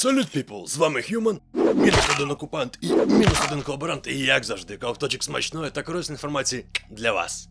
Салют, піпл! З вами Human, мінус один окупант і мінус один колаборант, і як завжди, ковточок смачної та корисної інформації для вас.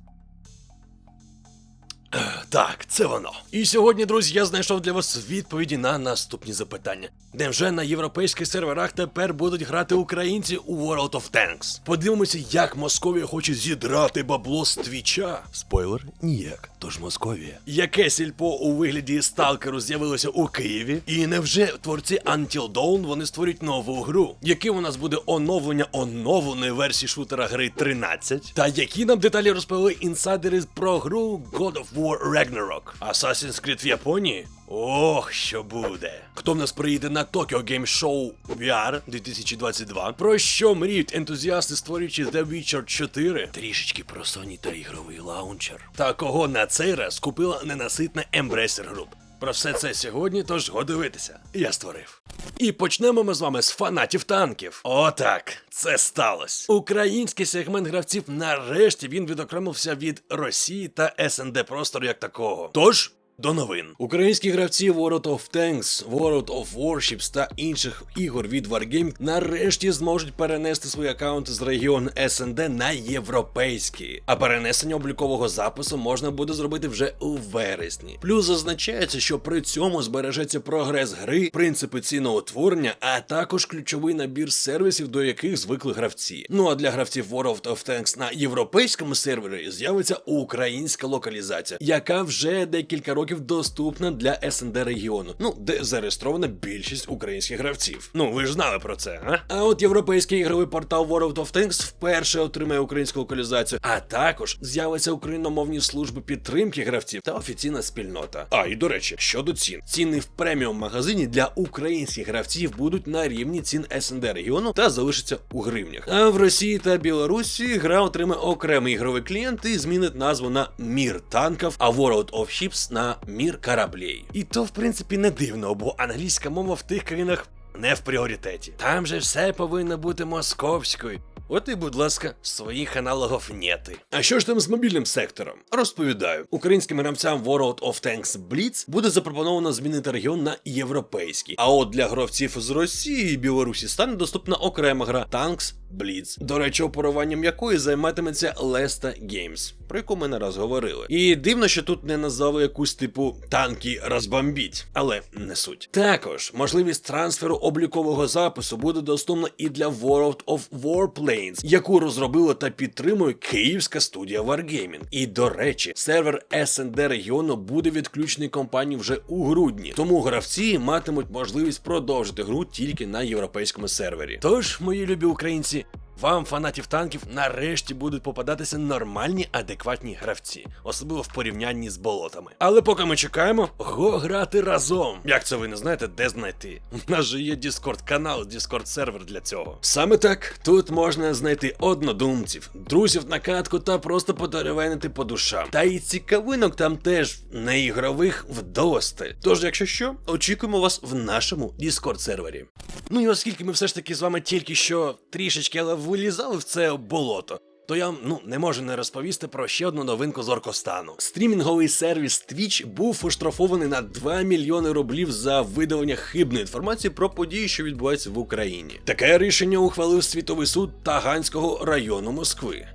Так, це воно. І сьогодні, друзі, я знайшов для вас відповіді на наступні запитання. Невже на європейських серверах тепер будуть грати українці у World of Tanks? Подивимося, як Московія хоче зідрати бабло з твіча. Спойлер, ніяк. Тож Московія. Яке сільпо у вигляді сталкеру з'явилося у Києві? І невже творці Until Dawn вони створюють нову гру? Яким у нас буде оновлення оновленої версії шутера гри 13? Та які нам деталі розповіли інсайдери про гру God of War Ragnarok? Assassin's Creed в Японії? Ох, що буде. Хто в нас приїде на Tokyo Game Show VR 2022? Про що мріють ентузіасти, створюючи The Witcher 4? Трішечки про Sony та ігровий лаунчер. Та кого на цей раз купила ненаситна Embracer Group? Про все це сьогодні, тож годивитися. Я створив. І почнемо ми з вами з фанатів танків. Отак, це сталося. Український сегмент гравців нарешті він відокремився від Росії та СНД простору як такого. Тож. До новин. Українські гравці World of Tanks, World of Warships та інших ігор від Wargaming нарешті зможуть перенести свої аккаунти з регіону СНД на європейські. А перенесення облікового запису можна буде зробити вже у вересні. Плюс зазначається, що при цьому збережеться прогрес гри, принципи ціноутворення, а також ключовий набір сервісів, до яких звикли гравці. Ну а для гравців World of Tanks на європейському сервері з'явиться українська локалізація, яка вже декілька років доступна для СНД регіону, ну де зареєстрована більшість українських гравців. Ну ви ж знали про це, а? А от європейський ігровий портал World of Tanks вперше отримає українську локалізацію, а також з'явиться україномовні служби підтримки гравців та офіційна спільнота. А і до речі, щодо цін, ціни в преміум магазині для українських гравців будуть на рівні цін СНД регіону та залишаться у гривнях. А в Росії та Білорусі гра отримає окремий ігровий клієнт і змінить назву на Мір танків, а World of Ships на Мір кораблей. І то, в принципі, не дивно, бо англійська мова в тих країнах не в пріоритеті. Там же все повинно бути московською. От і, будь ласка, своїх аналогів нети. А що ж там з мобільним сектором? Розповідаю, українським гравцям World of Tanks Blitz буде запропоновано змінити регіон на європейський. А от для гравців з Росії і Білорусі стане доступна окрема гра Tanks Blitz, до речі, оперуванням якої займатиметься Lesta Games, про яку ми не раз говорили. І дивно, що тут не назвали якусь типу танки розбомбіть, але не суть. Також можливість трансферу облікового запису буде доступна і для World of Warplanes, яку розробила та підтримує київська студія Wargaming. І до речі, сервер SND регіону буде відключений компанією вже у грудні, тому гравці матимуть можливість продовжити гру тільки на європейському сервері. Тож, мої любі українці. Вам, фанатів танків, нарешті будуть попадатися нормальні, адекватні гравці, особливо в порівнянні з болотами. Але поки ми чекаємо, го грати разом. Як це ви не знаєте, де знайти? У нас же є Discord канал, Discord сервер для цього. Саме так тут можна знайти однодумців, друзів на катку та просто потеревенити по душам. Та і цікавинок там теж не ігрових вдосталь. Тож, якщо що, очікуємо вас в нашому Discord сервері. Ну і оскільки ми все ж таки з вами тільки що трішечки, але вилізали в це болото. То я ну не можу не розповісти про ще одну новинку з Оркостану. Стрімінговий сервіс Twitch був оштрафований на 2 мільйони рублів за видалення хибної інформації про події, що відбуваються в Україні. Таке рішення ухвалив світовий суд Таганського району Москви.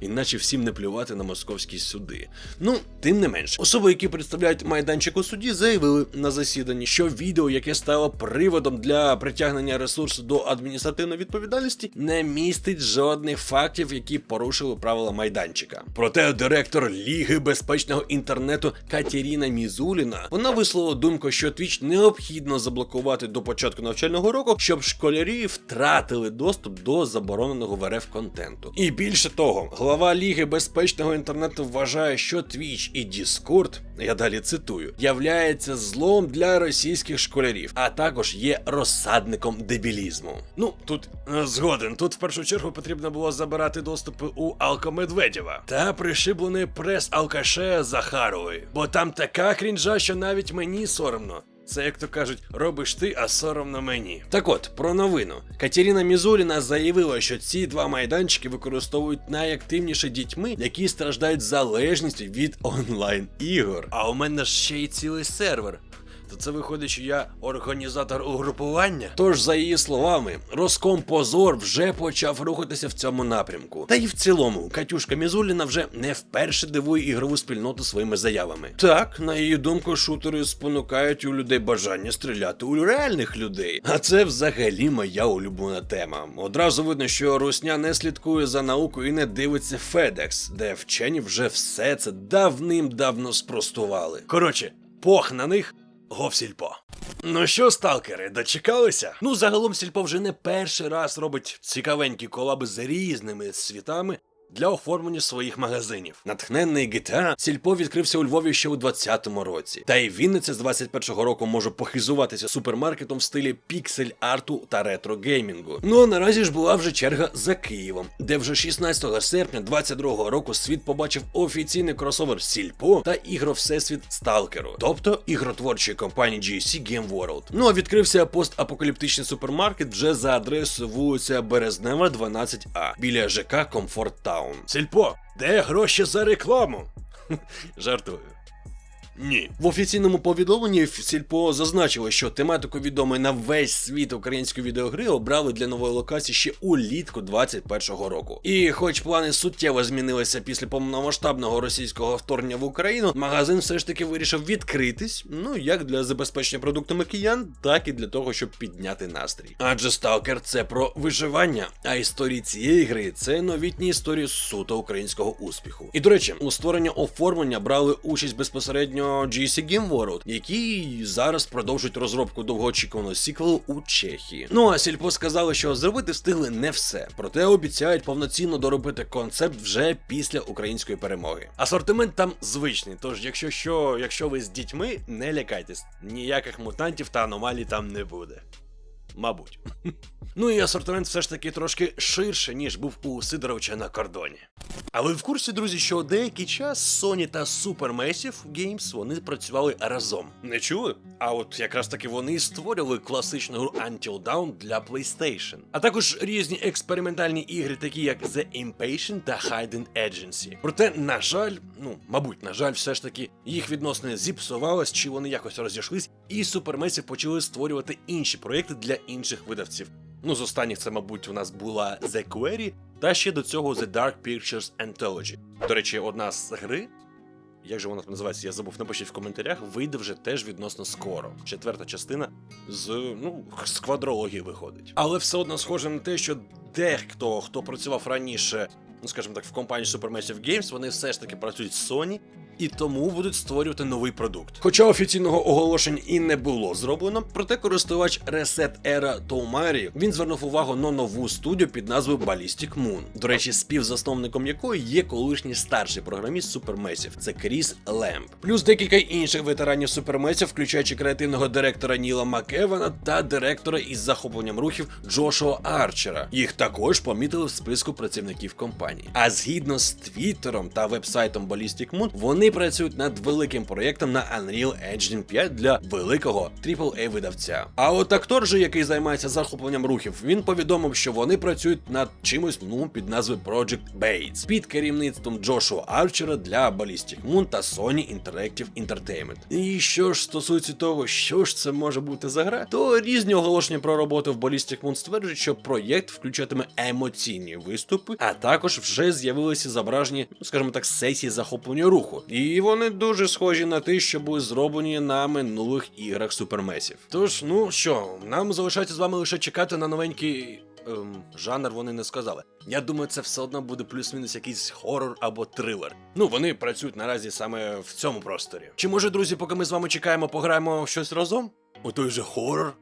Іначе всім не плювати на московські суди. Ну, тим не менш, особи, які представляють майданчик у суді, заявили на засіданні, що відео, яке стало приводом для притягнення ресурсу до адміністративної відповідальності, не містить жодних фактів, які порушили правила майданчика. Проте директор Ліги безпечного інтернету Катеріна Мізуліна вона висловила думку, що Twitch необхідно заблокувати до початку навчального року, щоб школярі втратили доступ до забороненого в РФ контенту. І більше того, глава Ліги безпечного інтернету вважає, що Twitch і Discord, я далі цитую, являється злом для російських школярів, а також є розсадником дебілізму. Ну тут е, згоден. Тут в першу чергу потрібно було забирати доступи у Алко Медведєва та пришиблений прес алкаше Захарової, бо там така крінжа, що навіть мені соромно. Це, як то кажуть, робиш ти, а соромно мені. Так от, про новину. Катерина Мізуліна заявила, що ці два майданчики використовують найактивніше дітьми, які страждають залежністю від онлайн ігор. А у мене ж ще й цілий сервер. То це виходить, що я організатор угрупування. Тож, за її словами, Роском Позор вже почав рухатися в цьому напрямку. Та й в цілому, Катюшка Мізуліна вже не вперше дивує ігрову спільноту своїми заявами. Так, на її думку, шутери спонукають у людей бажання стріляти у реальних людей. А це взагалі моя улюблена тема. Одразу видно, що Русня не слідкує за наукою і не дивиться FedEx, де вчені вже все це давним-давно спростували. Коротше, пох на них. Говсільпо. Ну що, сталкери, дочекалися? Ну, загалом сільпо вже не перший раз робить цікавенькі колаби з різними світами. Для оформлення своїх магазинів. Натхненний GTA Сільпо відкрився у Львові ще у 2020 році. Та й Вінниця з 21-го року може похизуватися супермаркетом в стилі піксель арту та ретро геймінгу. Ну а наразі ж була вже черга за Києвом, де вже 16 серпня 22-го року світ побачив офіційний кросовер Сільпо та ігро Всесвіт Сталкеру, тобто ігротворчої компанії GSC Game World. Ну а відкрився постапокаліптичний супермаркет вже за адресою вулиця Березнева, 12А біля ЖК Комфорт Таун. Сільпо, де гроші за рекламу? Жартую. Ні. В офіційному повідомленні Сільпо зазначило, що тематику відомої на весь світ української відеогри обрали для нової локації ще улітку 21-го року. І хоч плани суттєво змінилися після повномасштабного російського вторгнення в Україну, магазин все ж таки вирішив відкритись, ну як для забезпечення продуктами киян, так і для того, щоб підняти настрій. Адже Сталкер це про виживання, а історії цієї гри це новітні історії суто українського успіху. І до речі, у створенні оформлення брали участь безпосередньо GC Game World, які зараз продовжують розробку довгоочікуваного сіквелу у Чехії. Ну а Сільпо сказали, що зробити встигли не все, проте обіцяють повноцінно доробити концепт вже після української перемоги. Асортимент там звичний, тож якщо що, якщо ви з дітьми, не лякайтесь, ніяких мутантів та аномалій там не буде. Мабуть. Ну і асортимент все ж таки трошки ширше, ніж був у Сидоровича на кордоні. А ви в курсі, друзі, що деякий час Sony та Supermassive Games вони працювали разом. Не чули? А от якраз таки вони і створювали класичну гру Until Dawn для PlayStation. А також різні експериментальні ігри, такі як The Impatient та Hidden Agency. Проте, на жаль, ну, мабуть, на жаль, все ж таки їх відносини зіпсувались, чи вони якось розійшлись, і Supermassive почали створювати інші проекти для інших видавців. Ну, з останніх це, мабуть, у нас була The Query, та ще до цього The Dark Pictures Anthology. До речі, одна з гри, як же вона там називається, я забув, напишіть в коментарях, вийде вже теж відносно скоро. Четверта частина з ну, з квадрології виходить. Але все одно схоже на те, що дехто, хто працював раніше, ну скажімо так, в компанії Supermassive Games, вони все ж таки працюють з Sony. І тому будуть створювати новий продукт. Хоча офіційного оголошення і не було зроблено, проте користувач Reset Era Toumari він звернув увагу на нову студію під назвою Ballistic Moon. До речі, співзасновником якої є колишній старший програміст Supermassive, це Кріс Лемп. Плюс декілька інших ветеранів Supermassive, включаючи креативного директора Ніла Макевана та директора із захопленням рухів Джошуа Арчера. Їх також помітили в списку працівників компанії. А згідно з Твіттером та вебсайтом Ballistic Moon, вони працюють над великим проєктом на Unreal Engine 5 для великого AAA видавця. А от актор же, який займається захопленням рухів, він повідомив, що вони працюють над чимось ну під назвою Project Bates під керівництвом Джошуа Арчера для Ballistic Moon та Sony Interactive Entertainment. І що ж стосується того, що ж це може бути за гра, то різні оголошення про роботу в Ballistic Moon стверджують, що проєкт включатиме емоційні виступи, а також вже з'явилися зображені, ну скажімо так, сесії захоплення руху. І вони дуже схожі на ті, що були зроблені на минулих іграх Supermassive. Тож, ну що, нам залишається з вами лише чекати на новенький. Ем, жанр вони не сказали. Я думаю, це все одно буде плюс-мінус якийсь хорор або трилер. Ну, вони працюють наразі саме в цьому просторі. Чи може, друзі, поки ми з вами чекаємо, пограємо щось разом? У той же хорор?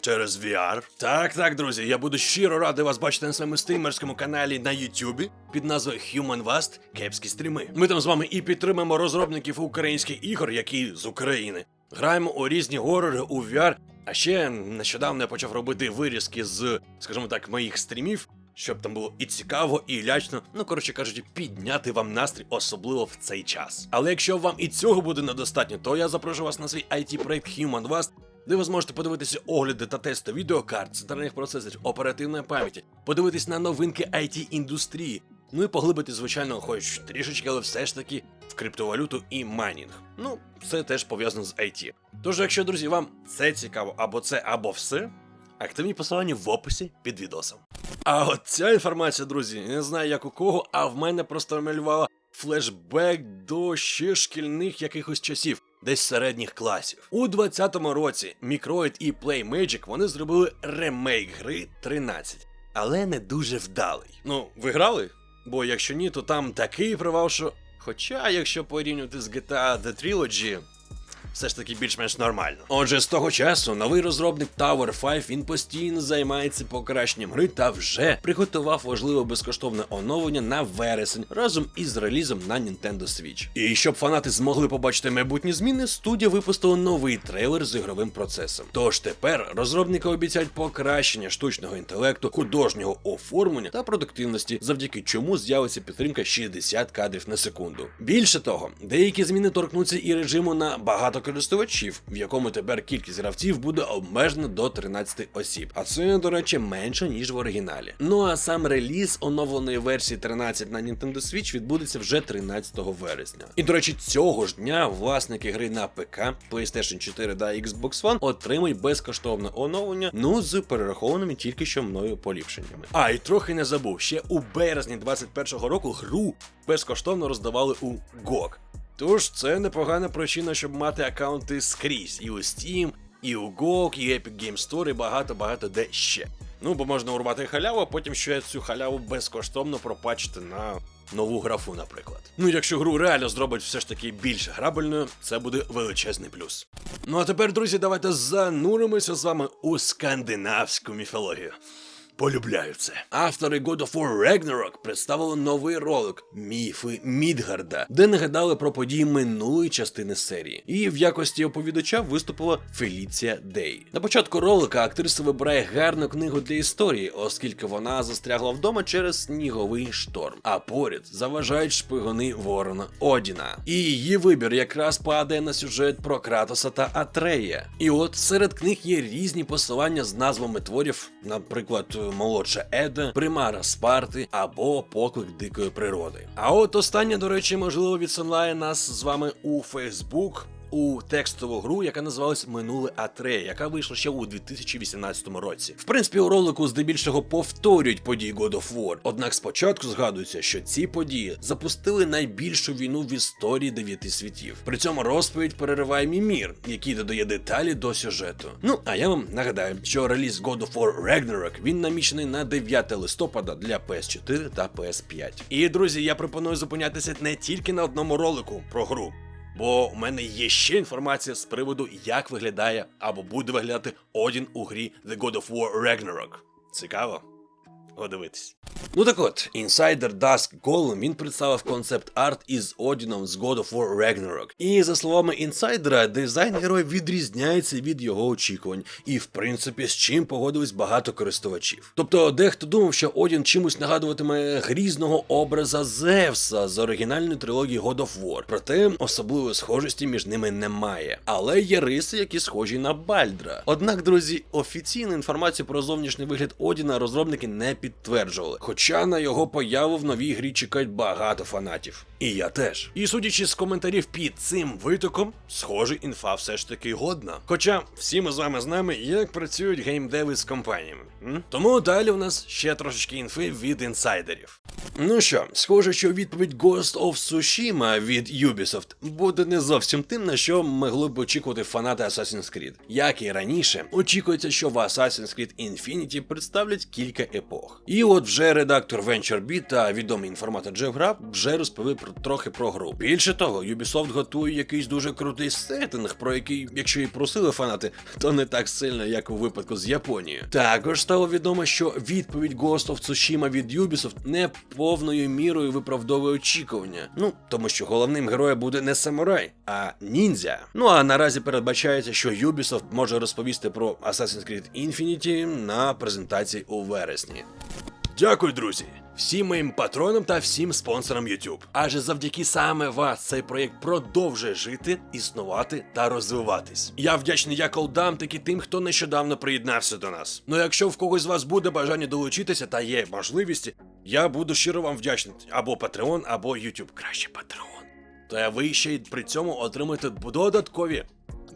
Через VR. Так, так, друзі, я буду щиро радий вас бачити на своєму стрімерському каналі на Ютубі під назвою Human Vast Кепські стріми. Ми там з вами і підтримаємо розробників українських ігор, які з України. Граємо у різні горори у VR, а ще нещодавно я почав робити вирізки з, скажімо так, моїх стрімів. Щоб там було і цікаво, і лячно, ну коротше кажучи, підняти вам настрій, особливо в цей час. Але якщо вам і цього буде недостатньо, то я запрошую вас на свій it проект Human Vast, де ви зможете подивитися огляди та тести відеокарт, центральних процесорів, оперативної пам'яті, подивитись на новинки it індустрії. Ну і поглибити, звичайно, хоч трішечки, але все ж таки в криптовалюту і майнінг. Ну, це теж пов'язано з IT. Тож, якщо, друзі, вам це цікаво, або це, або все, активні посилання в описі під відосом. А от ця інформація, друзі, не знаю як у кого, а в мене просто малювала флешбек до ще шкільних якихось часів. Десь середніх класів. У 20-му році Microid і PlayMagic вони зробили ремейк гри 13, але не дуже вдалий. Ну, ви грали? Бо якщо ні, то там такий провал, що. Хоча, якщо порівнювати з GTA The Trilogy, все ж таки більш-менш нормально. Отже, з того часу новий розробник Tower 5 він постійно займається покращенням гри та вже приготував важливе безкоштовне оновлення на вересень разом із релізом на Nintendo Switch. І щоб фанати змогли побачити майбутні зміни, студія випустила новий трейлер з ігровим процесом. Тож тепер розробники обіцяють покращення штучного інтелекту, художнього оформлення та продуктивності, завдяки чому з'явиться підтримка 60 кадрів на секунду. Більше того, деякі зміни торкнуться і режиму на багато користувачів, в якому тепер кількість гравців буде обмежена до 13 осіб. А це, до речі, менше ніж в оригіналі. Ну а сам реліз оновленої версії 13 на Nintendo Switch відбудеться вже 13 вересня. І до речі, цього ж дня власники гри на ПК, PlayStation 4 та Xbox One отримують безкоштовне оновлення, ну з перерахованими тільки що мною поліпшеннями. А і трохи не забув, ще у березні 21-го року гру безкоштовно роздавали у GOG. Тож це непогана причина, щоб мати аккаунти скрізь і у Steam, і у GOG, і Epic Game Store, і багато-багато де ще. Ну, бо можна урвати халяву, а потім ще цю халяву безкоштовно пропачити на нову графу, наприклад. Ну, якщо гру реально зробить все ж таки більш грабельною, це буде величезний плюс. Ну а тепер, друзі, давайте зануримося з вами у скандинавську міфологію. Полюбляю це. Автори God of War Ragnarok представили новий ролик Міфи Мідгарда, де нагадали про події минулої частини серії. І в якості оповідача виступила Феліція Дей. На початку ролика актриса вибирає гарну книгу для історії, оскільки вона застрягла вдома через сніговий шторм. А поряд заважають шпигуни ворона Одіна. І її вибір якраз падає на сюжет про Кратоса та Атрея. І от серед книг є різні посилання з назвами творів, наприклад, молодша Еда, примара Спарти або поклик дикої природи. А от останнє, до речі, можливо, відсилає нас з вами у Фейсбук. У текстову гру, яка називалась Минуле Атрея, яка вийшла ще у 2018 році. В принципі, у ролику здебільшого повторюють події God of War. Однак спочатку згадується, що ці події запустили найбільшу війну в історії дев'яти світів. При цьому розповідь перериває Мімір, який додає деталі до сюжету. Ну а я вам нагадаю, що реліз God of War Ragnarok він намічений на 9 листопада для PS4 та PS5. І друзі, я пропоную зупинятися не тільки на одному ролику про гру. Бо у мене є ще інформація з приводу, як виглядає або буде виглядати Одін у грі The God of War Ragnarok. Цікаво? Подивитись. Ну так от, інсайдер Dusk Golem він представив концепт арт із Одіном з God of War Ragnarok. І за словами інсайдера, дизайн героя відрізняється від його очікувань, і в принципі з чим погодились багато користувачів. Тобто, дехто думав, що Одін чимось нагадуватиме грізного образа Зевса з оригінальної трилогії God of War. Проте особливої схожості між ними немає. Але є риси, які схожі на Бальдра. Однак, друзі, офіційну інформацію про зовнішній вигляд Одіна розробники не підтверджували. Хоча на його появу в новій грі чекають багато фанатів. І я теж. І судячи з коментарів під цим витоком, схоже, інфа все ж таки годна. Хоча всі ми з вами знаємо, як працюють геймдеви з компаніями. М? Тому далі у нас ще трошечки інфи від інсайдерів. Ну що, схоже, що відповідь Ghost of Tsushima від Ubisoft буде не зовсім тим, на що могли б очікувати фанати Assassin's Creed. Як і раніше, очікується, що в Assassin's Creed Infinity представлять кілька епох. І от вже редактор VentureBeat та відомий інформатор Джеф вже розповів про трохи про гру. Більше того, Ubisoft готує якийсь дуже крутий сеттинг, про який, якщо і просили фанати, то не так сильно, як у випадку з Японією. Також стало відомо, що відповідь Ghost of Tsushima від Ubisoft не повною мірою виправдовує очікування. Ну тому що головним героєм буде не самурай, а ніндзя. Ну а наразі передбачається, що Ubisoft може розповісти про Assassin's Creed Infinity на презентації у вересні. Дякую, друзі! Всім моїм патронам та всім спонсорам YouTube. Адже завдяки саме вас цей проєкт продовжує жити, існувати та розвиватись. Я вдячний як олдам, так і тим, хто нещодавно приєднався до нас. Ну якщо в когось з вас буде бажання долучитися та є можливість, я буду щиро вам вдячний. Або Patreon, або YouTube. Краще Patreon. то ви ще й при цьому отримаєте додаткові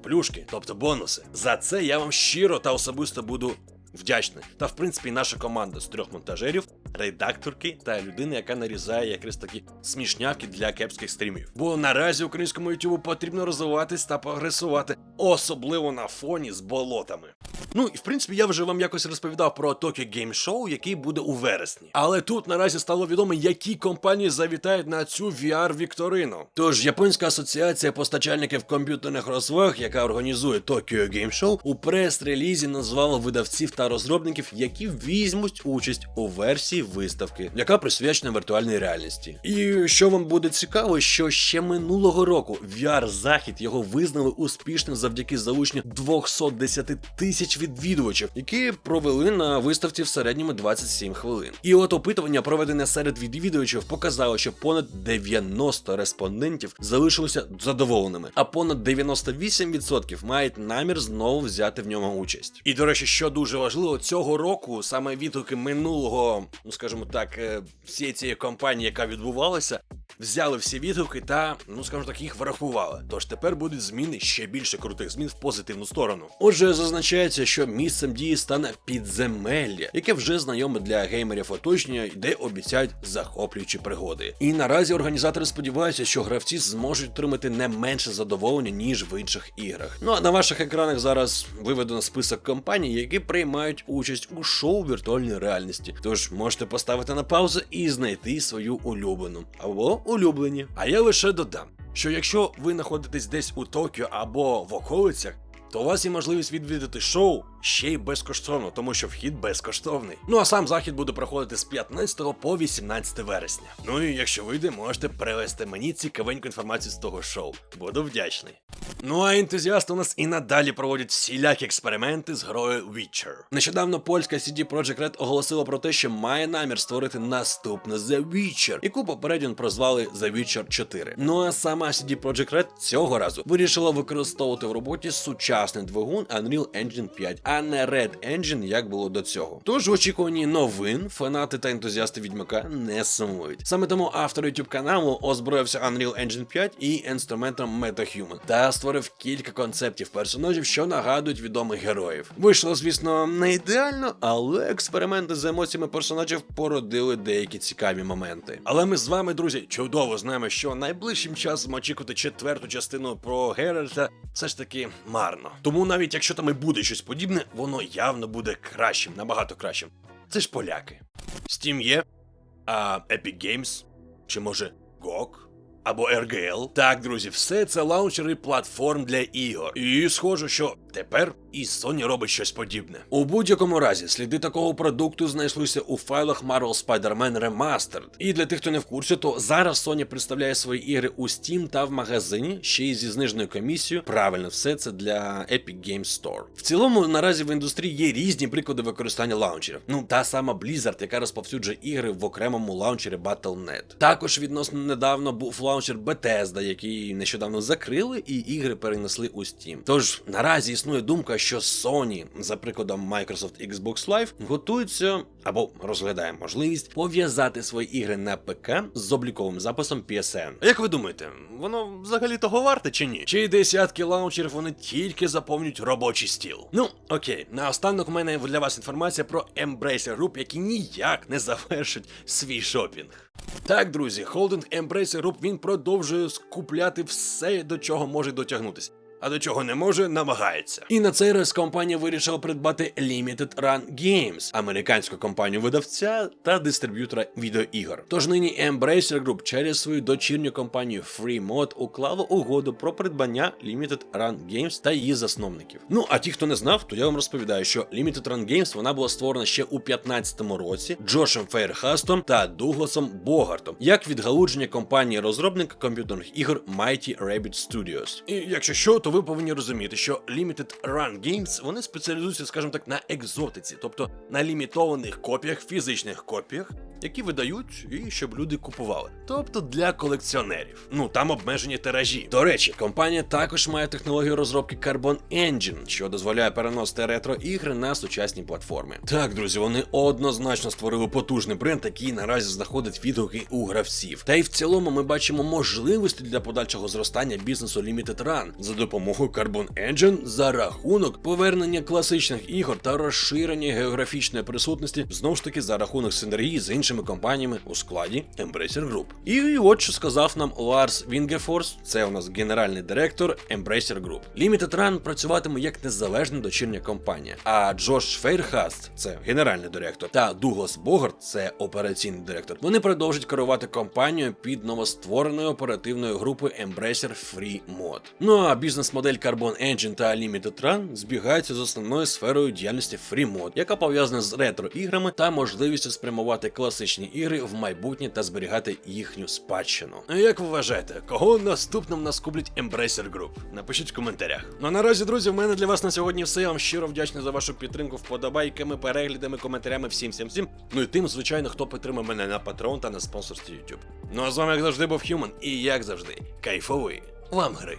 плюшки, тобто бонуси. За це я вам щиро та особисто буду вдячний. Та в принципі наша команда з трьох монтажерів, редакторки та людини, яка нарізає якраз такі смішняки для кепських стрімів. Бо наразі українському ютубу потрібно розвиватись та прогресувати, особливо на фоні з болотами. Ну і в принципі я вже вам якось розповідав про Tokyo Game Show, який буде у вересні. Але тут наразі стало відомо, які компанії завітають на цю VR-вікторину. Тож японська асоціація постачальників комп'ютерних розваг, яка організує Tokyo Game Show, у прес-релізі назвала видавців та розробників, які візьмуть участь у версії виставки, яка присвячена віртуальній реальності. І що вам буде цікаво, що ще минулого року VR-захід його визнали успішним завдяки залученню 210 тисяч відвідувачів, які провели на виставці в середньому 27 хвилин. І от опитування, проведене серед відвідувачів, показало, що понад 90 респондентів залишилися задоволеними, а понад 98% мають намір знову взяти в ньому участь. І до речі, що дуже важливо, цього року саме відгуки минулого, ну скажімо так, е, всієї цієї кампанії, яка відбувалася, взяли всі відгуки та, ну скажімо так, їх врахували. Тож тепер будуть зміни ще більше крутих змін в позитивну сторону. Отже, зазначається, що місцем дії стане підземелля, яке вже знайоме для геймерів оточення, де обіцяють захоплюючі пригоди. І наразі організатори сподіваються, що гравці зможуть отримати не менше задоволення ніж в інших іграх. Ну а на ваших екранах зараз виведено список компаній, які приймають участь у шоу віртуальної реальності. Тож можете поставити на паузу і знайти свою улюблену або улюблені. А я лише додам, що якщо ви знаходитесь десь у Токіо або в околицях, то у вас є можливість відвідати шоу ще й безкоштовно, тому що вхід безкоштовний. Ну а сам захід буде проходити з 15 по 18 вересня. Ну і якщо вийде, можете перевести мені цікавеньку інформацію з того шоу. Буду вдячний. Ну а ентузіасти у нас і надалі проводять всілякі експерименти з грою Witcher. Нещодавно польська CD Projekt Red оголосила про те, що має намір створити наступне The Witcher, яку попередньо прозвали The Witcher 4. Ну а сама CD Projekt Red цього разу вирішила використовувати в роботі сучасний двигун Unreal Engine 5, а не Red Engine, як було до цього. Тож в очікуванні новин фанати та ентузіасти відьмака не сумують. Саме тому автор YouTube каналу озброївся Unreal Engine 5 і інструментом MetaHuman та створив кілька концептів персонажів, що нагадують відомих героїв. Вийшло, звісно, не ідеально, але експерименти з емоціями персонажів породили деякі цікаві моменти. Але ми з вами, друзі, чудово знаємо, що найближчим часом очікувати четверту частину про Геральта все ж таки марно. Тому навіть якщо там і буде щось подібне, воно явно буде кращим, набагато кращим. Це ж поляки. Steam є, а Epic Games, чи може GOG? Або RGL. Так, друзі, все це лаунчери платформ для ігор. І схоже, що тепер і Sony робить щось подібне. У будь-якому разі, сліди такого продукту знайшлися у файлах Marvel Spider-Man Remastered. І для тих, хто не в курсі, то зараз Sony представляє свої ігри у Steam та в магазині, ще й зі зниженою комісією. Правильно, все це для Epic Games Store. В цілому, наразі в індустрії є різні приклади використання лаунчерів. Ну, та сама Blizzard, яка розповсюджує ігри в окремому лаунчері Battle.net. Також відносно недавно був лаунчер Bethesda, який нещодавно закрили, і ігри перенесли у Steam. Тож наразі існує думка, що Sony, за прикладом Microsoft Xbox Live, готується або розглядає можливість пов'язати свої ігри на ПК з обліковим записом PSN. Як ви думаєте, воно взагалі того варте чи ні? Чи десятки лаунчерів вони тільки заповнюють робочий стіл? Ну окей, наостанок у мене для вас інформація про Embracer Group, які ніяк не завершать свій шопінг. Так, друзі, холдинг Embracer Group він продовжує скупляти все, до чого може дотягнутися. А до чого не може, намагається. І на цей раз компанія вирішила придбати Limited Run Games, американську компанію видавця та дистриб'ютора відеоігор. Тож нині Embracer Group через свою дочірню компанію FreeMod уклала угоду про придбання Limited Run Games та її засновників. Ну а ті, хто не знав, то я вам розповідаю, що Limited Run Games вона була створена ще у 15-му році Джошем Фейрхастом та Дугласом Богартом, як відгалудження компанії розробника комп'ютерних ігор Mighty Rabbit Studios. І якщо що, то ви повинні розуміти, що Limited Run Games вони спеціалізуються, скажімо так, на екзотиці, тобто на лімітованих копіях, фізичних копіях які видають і щоб люди купували. Тобто для колекціонерів. Ну там обмежені тиражі. До речі, компанія також має технологію розробки Carbon Engine, що дозволяє переносити ретро-ігри на сучасні платформи. Так, друзі, вони однозначно створили потужний бренд, який наразі знаходить відгуки у гравців. Та й в цілому ми бачимо можливості для подальшого зростання бізнесу Limited Run за допомогою Carbon Engine за рахунок повернення класичних ігор та розширення географічної присутності знову ж таки за рахунок синергії з іншими компаніями у складі Embracer Group. І от що сказав нам Ларс Вінгефорс, це у нас генеральний директор Embracer Group. Limited Run працюватиме як незалежна дочірня компанія. А Джош Фейрхаст, це генеральний директор, та Дуглас Богарт, це операційний директор. Вони продовжать керувати компанією під новоствореною оперативною групою Embracer Free Mod. Ну а бізнес-модель Carbon Engine та Limited Run збігаються з основною сферою діяльності Free Mod, яка пов'язана з ретро-іграми та можливістю спрямувати класичні ігри в майбутнє та зберігати їхню спадщину. А як ви вважаєте, кого наступним нас куплять Embracer Group? Напишіть в коментарях. Ну а наразі, друзі, в мене для вас на сьогодні все. Я вам щиро вдячний за вашу підтримку вподобайками, переглядами, коментарями, всім всім всім. Ну і тим, звичайно, хто підтримує мене на Patreon та на спонсорстві YouTube. Ну а з вами як завжди був Human, і як завжди, кайфовий вам гри.